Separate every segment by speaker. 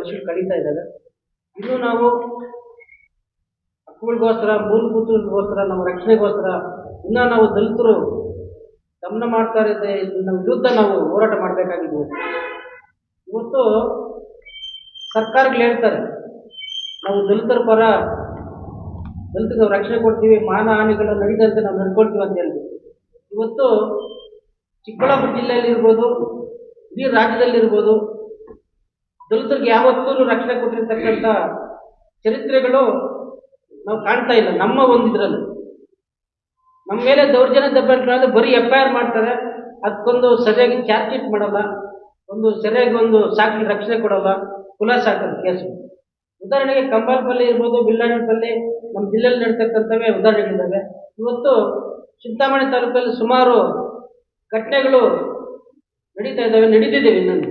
Speaker 1: ವರ್ಷಗಳು ಕಳೀತಾ ಇದ್ದಾವೆ. ಇನ್ನು ನಾವು ಹಕ್ಕುಗಳಿಗೋಸ್ಕರ ಮೂಲಭೂತಗಳಿಗೋಸ್ಕರ ನಮ್ಮ ರಕ್ಷಣೆಗೋಸ್ಕರ ಇನ್ನೂ ನಾವು ದಲಿತರು ಗಮನ ಮಾಡ್ತಾ ಇದ್ದೆ ಇದನ್ನ ವಿರುದ್ಧ ನಾವು ಹೋರಾಟ ಮಾಡಬೇಕಾಗಿದೆ ಇವತ್ತು ಸರ್ಕಾರಗಳು ಹೇಳ್ತಾರೆ, ನಾವು ದಲಿತರ ಪರ ದಲಿತರಿಗೆ ರಕ್ಷಣೆ ಕೊಡ್ತೀವಿ, ಮಾನ ಹಾನಿಗಳು ನಾವು ನಡ್ಕೊಳ್ತೀವಿ ಅಂತ ಹೇಳಿ ಇವತ್ತು ಚಿಕ್ಕಬಳ್ಳಾಪುರ ಜಿಲ್ಲೆಯಲ್ಲಿ ಇರ್ಬೋದು ಇಡೀ ರಾಜ್ಯದಲ್ಲಿರ್ಬೋದು ದಲಿತರಿಗೆ ಯಾವತ್ತೂ ರಕ್ಷಣೆ ಕೊಟ್ಟಿರ್ತಕ್ಕಂಥ ಚರಿತ್ರೆಗಳು ನಾವು ಕಾಣ್ತಾ ಇಲ್ಲ. ನಮ್ಮ ಒಂದು ನಮ್ಮ ಮೇಲೆ ದೌರ್ಜನ್ಯ ದಬ್ಬಾಳಿಕೆ ಬರೀ ಎಫ್ ಐ ಆರ್ ಮಾಡ್ತಾರೆ. ಅದಕ್ಕೊಂದು ಸರಿಯಾಗಿ ಚಾರ್ಜ್ ಶೀಟ್ ಮಾಡಲ್ಲ. ಒಂದು ಸರಿಯಾಗಿ ಒಂದು ಸಾಕಿ ರಕ್ಷಣೆ ಕೊಡಲ್ಲ. ಖುಲಾಸ ಆಗ್ತದೆ ಕೇಸು. ಉದಾಹರಣೆಗೆ ಕಂಬಾಲ್ಪಲ್ಲಿ ಇರ್ಬೋದು ಬಿಲ್ಲಾಣಿಪಲ್ಲಿ ನಮ್ಮ ಜಿಲ್ಲೆಯಲ್ಲಿ ನಡೀತಕ್ಕಂಥವೇ ಉದಾಹರಣೆಗಳಿದ್ದಾವೆ. ಇವತ್ತು ಚಿಂತಾಮಣಿ ತಾಲೂಕಲ್ಲಿ ಸುಮಾರು ಘಟನೆಗಳು ನಡೀತಾ ಇದ್ದಾವೆ, ನಡೀತಿದ್ದೇವೆ ಇನ್ನೊಂದು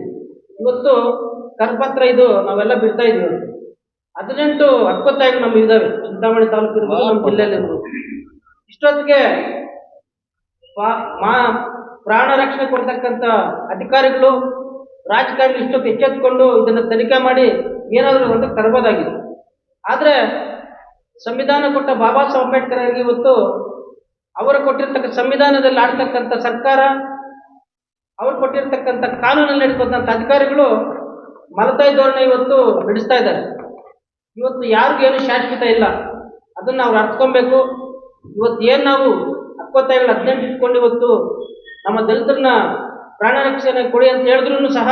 Speaker 1: ಇವತ್ತು ಕರಪತ್ರ ಇದು ನಾವೆಲ್ಲ ಬಿಡ್ತಾ ಇದೀವಿ. ಹದಿನೆಂಟು ಹತ್ತೊತ್ತೈದು ನಮ್ಗೆ ಇದ್ದಾವೆ ಚಿಂತಾಮಣಿ ತಾಲೂಕು ಇರ್ಬೋದು ನಮ್ಮ ಜಿಲ್ಲೆಯಲ್ಲಿ ಇರ್ಬೋದು ಇಷ್ಟೊತ್ತಿಗೆ ಮಾ ಪ್ರಾಣ ರಕ್ಷಣೆ ಕೊಡ್ತಕ್ಕಂಥ ಅಧಿಕಾರಿಗಳು ರಾಜಕಾರಣಿಗಳು ಇಷ್ಟೊತ್ತು ಎಚ್ಚೆತ್ಕೊಂಡು ಇದನ್ನು ತನಿಖೆ ಮಾಡಿ ಏನಾದರೂ ಅಂತ ತರಬೋದಾಗಿದೆ ಆದರೆ ಸಂವಿಧಾನ ಕೊಟ್ಟ ಬಾಬಾ ಸಾಹೇಬ್ ಅಂಬೇಡ್ಕರ್ ಅವರಿಗೆ ಇವತ್ತು ಅವರು ಕೊಟ್ಟಿರ್ತಕ್ಕ ಸಂವಿಧಾನದಲ್ಲಿ ಆಡ್ತಕ್ಕಂಥ ಸರ್ಕಾರ ಅವ್ರು ಕೊಟ್ಟಿರ್ತಕ್ಕಂಥ ಕಾನೂನಲ್ಲಿ ನಡೀತಕ್ಕಂಥ ಅಧಿಕಾರಿಗಳು ಮಲತಾಯಿ ಧೋರಣೆ ಇವತ್ತು ನಡೆಸ್ತಾ ಇದ್ದಾರೆ. ಇವತ್ತು ಯಾರಿಗೇನು ಶಾಶ್ವತ ಇಲ್ಲ. ಅದನ್ನು ಅವ್ರು ಅರ್ಥಕೊಬೇಕು ಇವತ್ತು ಏನು ನಾವು ಹಕ್ಕೊತ್ತಾಯಗಳು ಹದಿನೆಂಟು ಇಟ್ಕೊಂಡು ಇವತ್ತು ನಮ್ಮ ದಲಿತರನ್ನ ಪ್ರಾಣ ರಕ್ಷಣೆ ಕೊಡಿ ಅಂತ ಹೇಳಿದ್ರು ಸಹ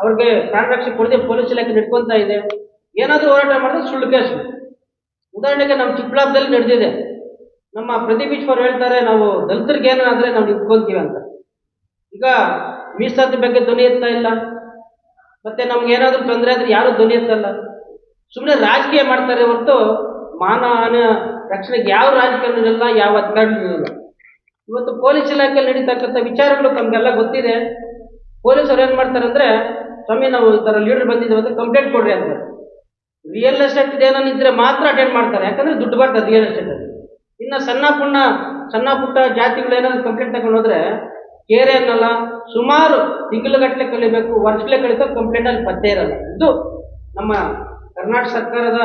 Speaker 1: ಅವ್ರಿಗೆ ಪ್ರಾಣ ರಕ್ಷಣೆ ಕೊಡದೆ ಪೊಲೀಸ್ ಇಲಾಖೆ ಇಟ್ಕೊತಾ ಇದೆ. ಏನಾದರೂ ಹೋರಾಟ ಮಾಡಿದ್ರೆ ಸುಳ್ಳು ಕೇಸು. ಉದಾಹರಣೆಗೆ ನಮ್ಮ ಚಿಕ್ಕಬಳ್ಳಾಪುರದಲ್ಲಿ ನಡೆದಿದೆ. ನಮ್ಮ ಪ್ರದೀಪ್ ಈಶ್ವರ್ ಹೇಳ್ತಾರೆ, ನಾವು ದಲಿತರಿಗೆ ಏನಾದರೆ ನಾವು ನಿಂತ್ಕೊಂತೀವಿ ಅಂತ. ಈಗ ಮೀಸಲಾತಿ ಬಗ್ಗೆ ಧ್ವನಿ ಎತ್ತಾ ಇಲ್ಲ. ಮತ್ತೆ ನಮ್ಗೆ ಏನಾದರೂ ತೊಂದರೆ ಆದ್ರೆ ಯಾರು ಧ್ವನಿ ಎತ್ತಲ್ಲ ಸುಮ್ಮನೆ ರಾಜಕೀಯ ಮಾಡ್ತಾರೆ ಹೊರತು ಮಾನವನ ರಕ್ಷಣೆಗೆ ಯಾವ ರಾಜಕಾರಣಿಲ್ಲ ಯಾವ ಅಧಿಕಾರಿಗಳಿಲ್ಲ. ಇವತ್ತು ಪೊಲೀಸ್ ಇಲಾಖೆಯಲ್ಲಿ ನಡೀತಕ್ಕಂಥ ವಿಚಾರಗಳು ತಮಗೆಲ್ಲ ಗೊತ್ತಿದೆ. ಪೊಲೀಸರು ಏನು ಮಾಡ್ತಾರೆ ಅಂದರೆ, ಸ್ವಾಮಿ, ನಾವು ಈ ಥರ ಲೀಡರ್ ಬಂದಿದ್ದೇವೆ ಅಂತ ಕಂಪ್ಲೇಂಟ್ ಕೊಡ್ರಿ ಅಂತ ರಿಯಲ್ ಎಸ್ಟೇಟ್ ಏನೋ ಇದ್ರೆ ಮಾತ್ರ ಅಟೆಂಡ್ ಮಾಡ್ತಾರೆ. ಯಾಕಂದ್ರೆ ದುಡ್ಡು ಬರ್ತದೆ ರಿಯಲ್ ಎಸ್ಟೇಟ್ ಇನ್ನು ಸಣ್ಣ ಪುಣ್ಣ, ಸಣ್ಣ ಪುಟ್ಟ ಜಾತಿಗಳು ಏನಾದ್ರು ಕಂಪ್ಲೇಂಟ್ ತಗೊಂಡು ಹೋದ್ರೆ ಕೇರೆ ಅನ್ನಲ್ಲ, ಸುಮಾರು ತಿಂಗಳುಗಟ್ಟಲೆ ಕಲಿಬೇಕು ವರ್ಷಗಳೇ ಕಂಪ್ಲೇಂಟ್ ಅಲ್ಲಿ ಪತ್ತೆ ಇರಲ್ಲ. ಇದು ನಮ್ಮ ಕರ್ನಾಟಕ ಸರ್ಕಾರದ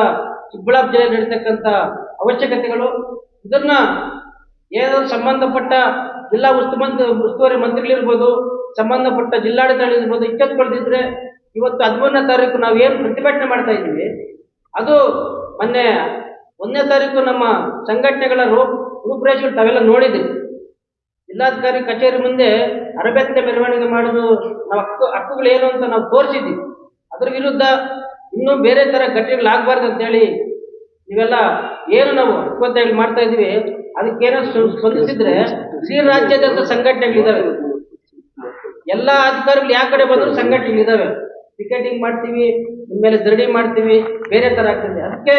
Speaker 1: ಚಿಕ್ಕಬಳ್ಳಾಪುರ ಜಿಲ್ಲೆ ನಡೀತಕ್ಕಂಥ ಅವಶ್ಯಕತೆಗಳು. ಇದನ್ನ ಏನಾದ್ರು ಸಂಬಂಧಪಟ್ಟ ಜಿಲ್ಲಾ ಉಸ್ತುಮಂತ್ ಉಸ್ತುವಾರಿ ಮಂತ್ರಿಗಳಿರ್ಬೋದು, ಸಂಬಂಧಪಟ್ಟ ಜಿಲ್ಲಾಡಳಿತಗಳಿರ್ಬೋದು ಇರ್ಬೋದು ಎಚ್ಚೆತ್ಕೊಳ್ದಿದ್ರೆ ಇವತ್ತು ಹದಿಮೂರನೇ ತಾರೀಕು ನಾವು ಏನು ಪ್ರತಿಭಟನೆ ಮಾಡ್ತಾ ಇದ್ದೀವಿ, ಅದು ಮೊನ್ನೆ ಒಂದನೇ ತಾರೀಕು ನಮ್ಮ ಸಂಘಟನೆಗಳ ರೂಪ್ ರೂಪುರೇಷೆಗಳು ತಾವೆಲ್ಲ ನೋಡಿದ್ದೀವಿ ಜಿಲ್ಲಾಧಿಕಾರಿ ಕಚೇರಿ ಮುಂದೆ ಅರಬೆತ್ತ ಮೆರವಣಿಗೆ ಮಾಡೋದು ನಾವು ಹಕ್ಕು ಏನು ಅಂತ ನಾವು ತೋರಿಸಿದ್ವಿ ಅದ್ರ ವಿರುದ್ಧ ಇನ್ನೂ ಬೇರೆ ಥರ ಘಟನೆಗಳಾಗಬಾರ್ದು ಅಂತೇಳಿ ಇವೆಲ್ಲ ಏನು ನಾವು ಹಕ್ಕೊತ್ತಾಯಗಳು ಮಾಡ್ತಾ ಇದ್ದೀವಿ. ಅದಕ್ಕೇನೋ ಸ್ಪ- ಸ್ಪಂದಿಸಿದ್ರೆ ಇಡೀ ರಾಜ್ಯಾದ್ಯಂತ ಸಂಘಟನೆಗಳಿದ್ದಾವೆ ಎಲ್ಲ ಅಧಿಕಾರಿಗಳು ಯಾವ ಕಡೆ ಬಂದರೂ ಸಂಘಟನೆಗಳಿದ್ದಾವೆ ಟಿಕೆಟಿಂಗ್ ಮಾಡ್ತೀವಿ ನಿಮ್ಮ ಮೇಲೆ ಧರಣಿ ಮಾಡ್ತೀವಿ, ಬೇರೆ ಥರ ಆಗ್ತದೆ. ಅದಕ್ಕೆ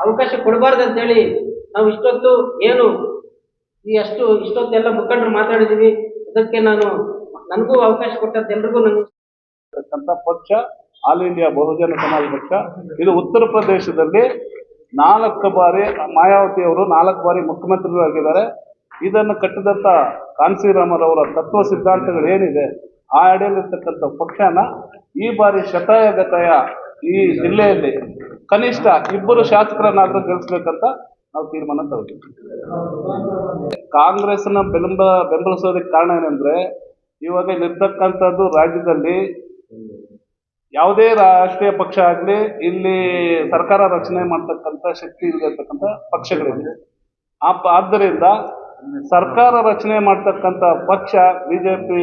Speaker 1: ಅವಕಾಶ ಕೊಡಬಾರ್ದು ಅಂತೇಳಿ ನಾವು ಇಷ್ಟೊತ್ತು ಏನು ಈ ಅಷ್ಟು, ಇಷ್ಟೊತ್ತೆಲ್ಲ ಮುಖಂಡರು ಮಾತಾಡಿದ್ದೀವಿ ಅದಕ್ಕೆ ನಾನು ನನಗೂ ಅವಕಾಶ ಕೊಟ್ಟದ್ದೆಲ್ಲರಿಗೂ ಎಲ್ರಿಗೂ ನಾನು
Speaker 2: ಇರ್ತಕ್ಕಂಥ ಪಕ್ಷ, ಆಲ್ ಇಂಡಿಯಾ ಬಹುಜನ ಸಮಾಜ ಪಕ್ಷ, ಇದು ಉತ್ತರ ಪ್ರದೇಶದಲ್ಲಿ ನಾಲ್ಕು ಬಾರಿ ಮಾಯಾವತಿ ಅವರು ನಾಲ್ಕು ಬಾರಿ ಮುಖ್ಯಮಂತ್ರಿಗಳಾಗಿದ್ದಾರೆ ಇದನ್ನು ಕಟ್ಟಿದಂಥ ಕಾನ್ಸಿರಾಮರವರ ತತ್ವ ಸಿದ್ಧಾಂತಗಳು ಏನಿದೆ, ಆ ಅಡಿಯಲ್ಲಿರ್ತಕ್ಕಂಥ ಪಕ್ಷನ ಈ ಬಾರಿ ಶತಾಯಗತಾಯ ಈ ಜಿಲ್ಲೆಯಲ್ಲಿ ಕನಿಷ್ಠ ಇಬ್ಬರು ಶಾಸಕರನ್ನಾದರೂ ಗೆಲ್ಲಿಸ್ಬೇಕಂತ ನಾವು ತೀರ್ಮಾನ ತಗೊಂಡಿದ್ದೀವಿ ಕಾಂಗ್ರೆಸ್ನ ಬೆಂಬ, ಬೆಂಬಲಿಸೋದಕ್ಕೆ ಕಾರಣ ಏನಂದ್ರೆ, ಇವಾಗ ಇಲ್ಲಿರ್ತಕ್ಕಂಥದ್ದು ರಾಜ್ಯದಲ್ಲಿ ಯಾವುದೇ ರಾಷ್ಟ್ರೀಯ ಪಕ್ಷ ಆಗಲಿ, ಇಲ್ಲಿ ಸರ್ಕಾರ ರಚನೆ ಮಾಡ್ತಕ್ಕಂಥ ಶಕ್ತಿ ಇರತಕ್ಕಂಥ ಪಕ್ಷಗಳಿದೆ ಆ, ಆದ್ದರಿಂದ ಸರ್ಕಾರ ರಚನೆ ಮಾಡ್ತಕ್ಕಂಥ ಪಕ್ಷ ಬಿಜೆಪಿ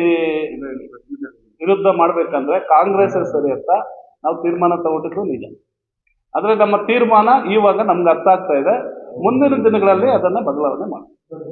Speaker 2: ವಿರುದ್ಧ ಮಾಡ್ಬೇಕಂದ್ರೆ ಕಾಂಗ್ರೆಸ್ ಸರಿ ಅಂತ ನಾವು ತೀರ್ಮಾನ ತಗೊಂಡಿದ್ದು ನಿಜ. ಆದರೆ ನಮ್ಮ ತೀರ್ಮಾನ ಇವಾಗ ನಮ್ಗೆ ಅರ್ಥ ಆಗ್ತಾ ಇದೆ. ಮುಂದಿನ ದಿನಗಳಲ್ಲಿ ಅದನ್ನ ಬದಲಾವಣೆ ಮಾಡ್ತೀವಿ.